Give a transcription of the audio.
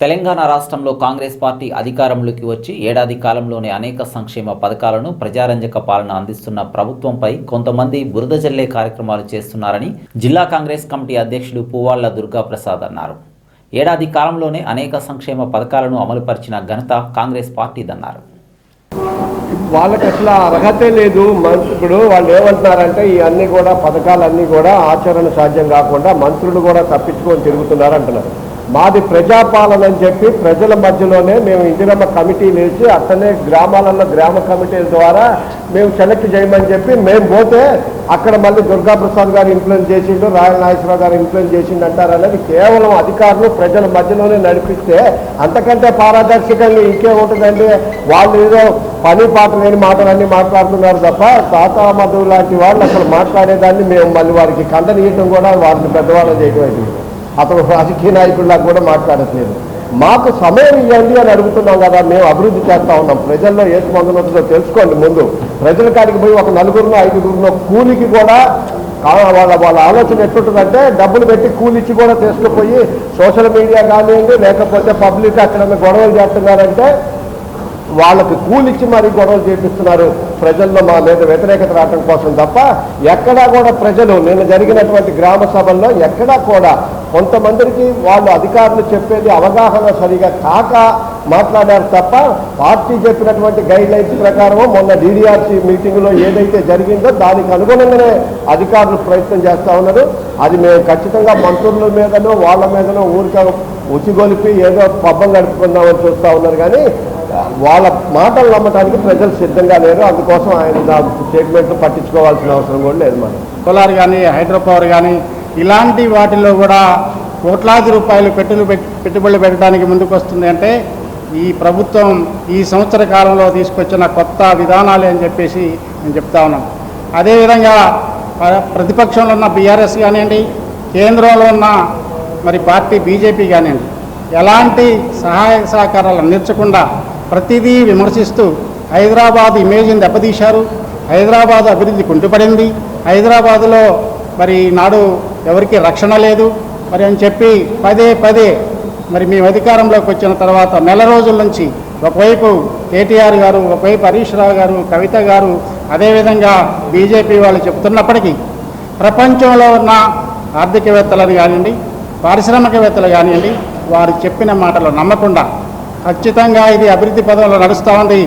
తెలంగాణ రాష్ట్రంలో కాంగ్రెస్ పార్టీ అధికారంలోకి వచ్చి ఏడాది కాలంలోనే అనేక సంక్షేమ పథకాలను ప్రజారంజక పాలన అందిస్తున్న ప్రభుత్వంపై కొంతమంది బురద జల్లే కార్యక్రమాలు చేస్తున్నారని జిల్లా కాంగ్రెస్ కమిటీ అధ్యక్షులు పువ్వాళ్ళ దుర్గాప్రసాద్ అన్నారు. ఏడాది కాలంలోనే అనేక సంక్షేమ పథకాలను అమలుపరిచిన ఘనత కాంగ్రెస్ పార్టీదన్నారు. వాళ్ళకి అసలు అర్హతే లేదు. మంత్రుడు ఇప్పుడు వాళ్ళు ఏమంటున్నారంటే ఈ అన్ని కూడా పథకాలన్నీ కూడా ఆచరణ సాధ్యం కాకుండా మంత్రులు కూడా తప్పించుకొని తిరుగుతున్నారు అంటున్నారు. మాది ప్రజాపాలన అని చెప్పి ప్రజల మధ్యలోనే మేము ఇందిరమ్మ కమిటీ వేసి అట్లనే గ్రామాలలో గ్రామ కమిటీల ద్వారా మేము సెలెక్ట్ చేయమని చెప్పి మేము పోతే అక్కడ మళ్ళీ దుర్గాప్రసాద్ గారు ఇన్ఫ్లుయెన్స్ చేసిండు రాయల నాగేశ్వరరావు గారు ఇన్ఫ్లుయెన్స్ చేసిండు అంటారు అనేది కేవలం అధికారులు ప్రజల మధ్యలోనే నడిపిస్తే అంతకంటే పారదర్శకంగా ఇంకే ఉంటుందండి. వాళ్ళు ఏదో పని పాట లేని మాటలన్నీ మాట్లాడుతున్నారు తప్ప తాత మధువు లాంటి వాళ్ళు అసలు మాట్లాడేదాన్ని మేము మళ్ళీ వారికి కందనీయటం కూడా వారిని పెద్దవాళ్ళు చేయడం అయింది అతను రాజకీయ నాయకుడిలా కూడా మాట్లాడట్లేదు. మాకు సమయం ఇవ్వండి అని అడుగుతున్నాం కదా మేము అభివృద్ధి చేస్తా ఉన్నాం. ప్రజల్లో ఏ స్పందన తెలుసుకోండి ముందు. ప్రజల కాడికి పోయి ఒక నలుగురునో ఐదుగురులో కూలికి కూడా కా- వాళ్ళ వాళ్ళ ఆలోచన ఎట్లుంటుందంటే డబ్బులు పెట్టి కూలిచ్చి కూడా తీసుకుపోయి సోషల్ మీడియా కానివ్వండి లేకపోతే పబ్లిక్ అక్కడ గొడవలు చేస్తున్నారంటే వాళ్ళకి కూలిచ్చి మరీ గొడవలు చేపిస్తున్నారు. ప్రజల్లో మా మీద వ్యతిరేకత రావడం కోసం తప్ప ఎక్కడా కూడా ప్రజలు నిన్న జరిగినటువంటి గ్రామ సభల్లో ఎక్కడా కూడా కొంతమందికి వాళ్ళు అధికారులు చెప్పేది అవగాహన సరిగా కాక మాట్లాడారు తప్ప పార్టీ చెప్పినటువంటి గైడ్ లైన్స్ ప్రకారం మొన్న డీడీఆర్సీ మీటింగ్లో ఏదైతే జరిగిందో దానికి అనుగుణంగానే అధికారులు ప్రయత్నం చేస్తా ఉన్నారు. అది మేము ఖచ్చితంగా మంత్రుల మీదనో వాళ్ళ మీదనో ఊరిక ఉచిగొలిపి ఏదో పబ్బం గడుపుకుందామని చూస్తూ ఉన్నారు. కానీ వాళ్ళ మాటలు నమ్మటానికి ప్రజలు సిద్ధంగా లేరు. అందుకోసం ఆయన నా స్టేట్మెంట్లు పట్టించుకోవాల్సిన అవసరం కూడా లేదు మనం సోలార్ కానీ హైడ్రోపవర్ కానీ ఇలాంటి వాటిల్లో కూడా కోట్లాది రూపాయలు పెట్టులు పెట్టుబడులు పెట్టడానికి ముందుకు వస్తుంది అంటే ఈ ప్రభుత్వం ఈ సంవత్సర కాలంలో తీసుకొచ్చిన కొత్త విధానాలే అని చెప్పేసి నేను చెప్తా ఉన్నాను. అదేవిధంగా ప్రతిపక్షంలో ఉన్న బీఆర్ఎస్ కానివ్వండి కేంద్రంలో ఉన్న మరి పార్టీ బీజేపీ కానివ్వండి ఎలాంటి సహాయ సహకారాలు అందించకుండా ప్రతిదీ విమర్శిస్తూ హైదరాబాద్ ఇమేజ్ని దెబ్బతీశారు. హైదరాబాద్ అభివృద్ధి కుంటుపడింది. హైదరాబాదులో మరి నాడు ఎవరికి రక్షణ లేదు. మరి అని చెప్పి పదే పదే మరి మేము అధికారంలోకి వచ్చిన తర్వాత నెల రోజుల నుంచి ఒకవైపు కేటీఆర్ గారు ఒకవైపు హరీష్ రావు గారు కవిత గారు అదేవిధంగా బీజేపీ వాళ్ళు చెప్తున్నప్పటికీ ప్రపంచంలో ఉన్న ఆర్థికవేత్తలను కానివ్వండి పారిశ్రామికవేత్తలు కానివ్వండి వారు చెప్పిన మాటలు నమ్మకుండా ఖచ్చితంగా ఇది అభివృద్ధి పదంలో నడుస్తూ ఉంది.